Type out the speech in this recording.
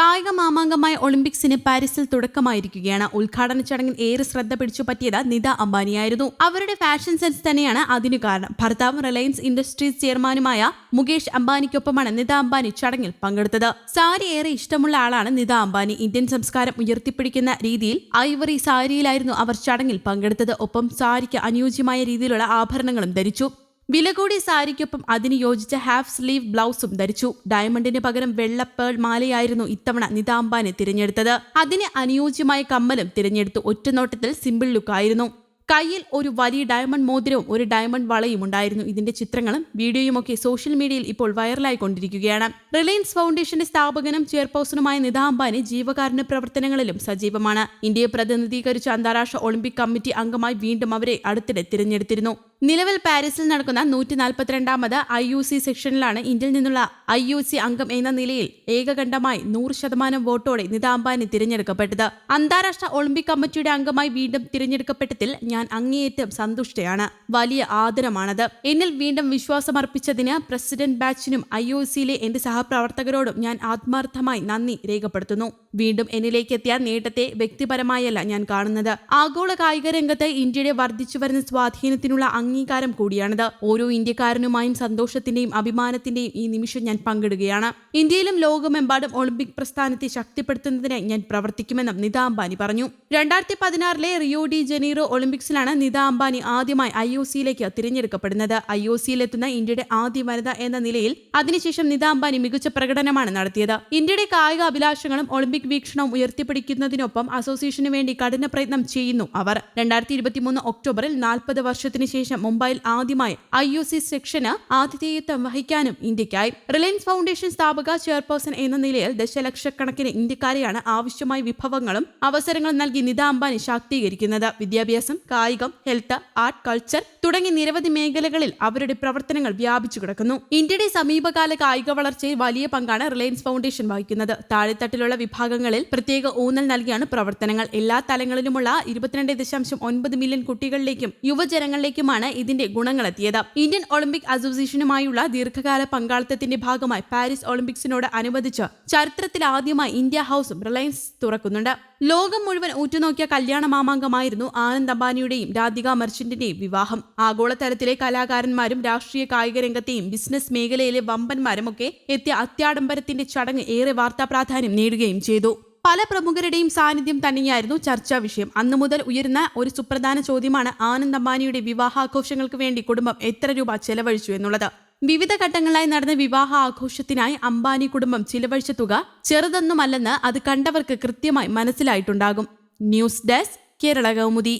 കായിക മാമാങ്കമായ ഒളിമ്പിക്സിന് പാരീസിൽ തുടക്കമായിരിക്കുകയാണ്. ഉദ്ഘാടന ചടങ്ങിൽ ഏറെ ശ്രദ്ധ പിടിച്ചു പറ്റിയത് നിത അംബാനിയായിരുന്നു. അവരുടെ ഫാഷൻ സെൻസ് തന്നെയാണ് അതിനു കാരണം. ഭർത്താവ് റിലയൻസ് ഇൻഡസ്ട്രീസ് ചെയർമാനുമായ മുകേഷ് അംബാനിക്കൊപ്പമാണ് നിത അംബാനി ചടങ്ങിൽ പങ്കെടുത്തത്. സാരി ഏറെ ഇഷ്ടമുള്ള ആളാണ് നിത അംബാനി. ഇന്ത്യൻ സംസ്കാരം ഉയർത്തിപ്പിടിക്കുന്ന രീതിയിൽ ഐവറി സാരിയിലായിരുന്നു അവർ ചടങ്ങിൽ പങ്കെടുത്തത്. ഒപ്പം സാരിക്ക് അനുയോജ്യമായ രീതിയിലുള്ള ആഭരണങ്ങളും ധരിച്ചു. വില കൂടിയ സാരിക്കൊപ്പം അതിന് യോജിച്ച ഹാഫ് സ്ലീവ് ബ്ലൗസും ധരിച്ചു. ഡയമണ്ടിന് പകരം വെള്ള പേൾ മാലയായിരുന്നു ഇത്തവണ നിതാംബാനെ തിരഞ്ഞെടുത്തത്. അതിന് അനുയോജ്യമായ കമ്മലും തിരഞ്ഞെടുത്തു ഒറ്റനോട്ടത്തിൽ സിമ്പിൾ ലുക്കായിരുന്നു കയ്യിൽ ഒരു വലിയ ഡയമണ്ട് മോതിരവും ഒരു ഡയമണ്ട് വളയും ഉണ്ടായിരുന്നു. ഇതിന്റെ ചിത്രങ്ങളും വീഡിയോയുമൊക്കെ സോഷ്യൽ മീഡിയയിൽ ഇപ്പോൾ വൈറലായി കൊണ്ടിരിക്കുകയാണ് റിലയൻസ് ഫൗണ്ടേഷന്റെ സ്ഥാപകനും ചെയർപേഴ്സണുമായ നിതാ അംബാനി ജീവകാരുണ്യ പ്രവർത്തനങ്ങളിലും സജീവമാണ്. ഇന്ത്യയെ പ്രതിനിധീകരിച്ച അന്താരാഷ്ട്ര ഒളിമ്പിക് കമ്മിറ്റി അംഗമായി വീണ്ടും അവരെ അടുത്തിടെ തിരഞ്ഞെടുത്തിരുന്നു. നിലവിൽ പാരീസിൽ നടക്കുന്ന നൂറ്റി നാൽപ്പത്തിരണ്ടാമത് ഐ യു സി സെക്ഷനിലാണ് ഇന്ത്യയിൽ നിന്നുള്ള ഐ യു സി അംഗം എന്ന നിലയിൽ ഏകകണ്ഠമായി നൂറ് ശതമാനം വോട്ടോടെ നിതാംബാനി തിരഞ്ഞെടുക്കപ്പെട്ടത്. അന്താരാഷ്ട്ര ഒളിമ്പിക് കമ്മിറ്റിയുടെ അംഗമായി വീണ്ടും തിരഞ്ഞെടുക്കപ്പെട്ടതിൽ ഞാൻ അങ്ങേയറ്റം സന്തുഷ്ടയാണ്. വലിയ ആദരമാണത്. എന്നിൽ വീണ്ടും വിശ്വാസമർപ്പിച്ചതിന് പ്രസിഡന്റ് ബാച്ചിനും ഐ ഒ സിയിലെ എന്റെ സഹപ്രവർത്തകരോടും ഞാൻ ആത്മാർത്ഥമായി നന്ദി രേഖപ്പെടുത്തുന്നു. വീണ്ടും എന്നിലേക്ക് എത്തിയ നേട്ടത്തെ വ്യക്തിപരമായല്ല ഞാൻ കാണുന്നത്. ആഗോള കായിക രംഗത്ത് ഇന്ത്യയുടെ വർദ്ധിച്ചു വരുന്ന സ്വാധീനത്തിനുള്ള അംഗീകാരം കൂടിയാണിത്. ഓരോ ഇന്ത്യക്കാരനുമായും സന്തോഷത്തിന്റെയും അഭിമാനത്തിന്റെയും ഈ നിമിഷം ഞാൻ പങ്കിടുകയാണ്. ഇന്ത്യയിലും ലോകമെമ്പാടും ഒളിമ്പിക് പ്രസ്ഥാനത്തെ ശക്തിപ്പെടുത്തുന്നതിനായി ഞാൻ പ്രവർത്തിക്കുമെന്നും നിത അംബാനി പറഞ്ഞു. രണ്ടായിരത്തി പതിനാറിലെ റിയോ ഡി ജനീറോ ഒളിമ്പിക്സിലാണ് നിത അംബാനി ആദ്യമായി ഐ ഒ സിയിലേക്ക് തിരഞ്ഞെടുക്കപ്പെടുന്നത്. ഐ ഒ സിയിലെത്തുന്ന ഇന്ത്യയുടെ ആദ്യ വനിത എന്ന നിലയിൽ അതിനുശേഷം നിത അംബാനി മികച്ച പ്രകടനമാണ് നടത്തിയത്. ഇന്ത്യയുടെ കായിക അഭിലാഷങ്ങളും ഒളിമ്പിക് വീക്ഷണവും ഉയർത്തിപ്പിടിക്കുന്നതിനൊപ്പം അസോസിയേഷന് വേണ്ടി കഠിന പ്രയത്നം ചെയ്യുന്നു അവർ. രണ്ടായിരത്തി ഇരുപത്തിമൂന്ന് ഒക്ടോബറിൽ നാൽപ്പത് വർഷത്തിന് ശേഷം മുംബൈയിൽ ആദ്യമായി ഐ ഒ സി സെക്ഷന് ആതിഥേയത്വം വഹിക്കാനും ഇന്ത്യക്കായി റിലയൻസ് ഫൗണ്ടേഷൻ സ്ഥാപക ചെയർപേഴ്സൺ എന്ന നിലയിൽ ദശലക്ഷക്കണക്കിന് ഇന്ത്യക്കാരെയാണ് ആവശ്യമായ വിഭവങ്ങളും അവസരങ്ങളും നൽകി നിത അംബാനി ശാക്തീകരിക്കുന്നത്. വിദ്യാഭ്യാസം കായികം ഹെൽത്ത് ആർട്ട് കൾച്ചർ തുടങ്ങി നിരവധി മേഖലകളിൽ അവരുടെ പ്രവർത്തനങ്ങൾ വ്യാപിച്ചു കിടക്കുന്നു. ഇന്ത്യയുടെ സമീപകാല കായിക വളർച്ചയിൽ വലിയ പങ്കാണ് റിലയൻസ് ഫൗണ്ടേഷൻ വഹിക്കുന്നത്. താഴെത്തട്ടിലുള്ള വിഭാഗങ്ങളിൽ പ്രത്യേക ഊന്നൽ നൽകിയാണ് പ്രവർത്തനങ്ങൾ. എല്ലാ തലങ്ങളിലുമുള്ള ഇരുപത്തിരണ്ട് ദശാംശം ഒൻപത് മില്യൺ കുട്ടികളിലേക്കും യുവജനങ്ങളിലേക്കുമാണ് ഇതിന്റെ ഗുണങ്ങളെത്തിയത്. ഇന്ത്യൻ ഒളിമ്പിക് അസോസിയേഷനുമായുള്ള ദീർഘകാല പങ്കാളിത്തത്തിന്റെ ഭാഗമായി പാരീസ് ഒളിമ്പിക്സിനോട് അനുബന്ധിച്ച് ചരിത്രത്തിൽ ആദ്യമായി ഇന്ത്യ ഹൌസും റിലയൻസ് തുറക്കുന്നുണ്ട്. ലോകം മുഴുവൻ ഉറ്റുനോക്കിയ കല്യാണ മാമാങ്കമായിരുന്നു ആനന്ദ് അംബാനിയുടെയും രാധിക മർച്ചന്റിന്റെയും വിവാഹം. ആഗോളതലത്തിലെ കലാകാരന്മാരും രാഷ്ട്രീയ കായിക രംഗത്തെയും ബിസിനസ് മേഖലയിലെ വമ്പന്മാരും ഒക്കെ എത്തിയ അത്യാഡംബരത്തിന്റെ ചടങ്ങ് ഏറെ വാർത്താ പ്രാധാന്യം നേടുകയും ചെയ്തു. പല പ്രമുഖരുടെയും സാന്നിധ്യം തന്നെയായിരുന്നു ചർച്ചാ വിഷയം. അന്നു മുതൽ ഉയരുന്ന ഒരു സുപ്രധാന ചോദ്യമാണ് ആനന്ദ് അംബാനിയുടെ വിവാഹാഘോഷങ്ങൾക്ക് വേണ്ടി കുടുംബം എത്ര രൂപ ചെലവഴിച്ചു എന്നുള്ളത്. വിവിധ ഘട്ടങ്ങളായി നടന്ന വിവാഹ ആഘോഷത്തിനായി അംബാനി കുടുംബം ചിലവഴിച്ച തുക ചെറുതൊന്നുമല്ലെന്ന് അത് കണ്ടവർക്ക് കൃത്യമായി മനസ്സിലായിട്ടുണ്ടാകും. News desk Kerala Kaumudi.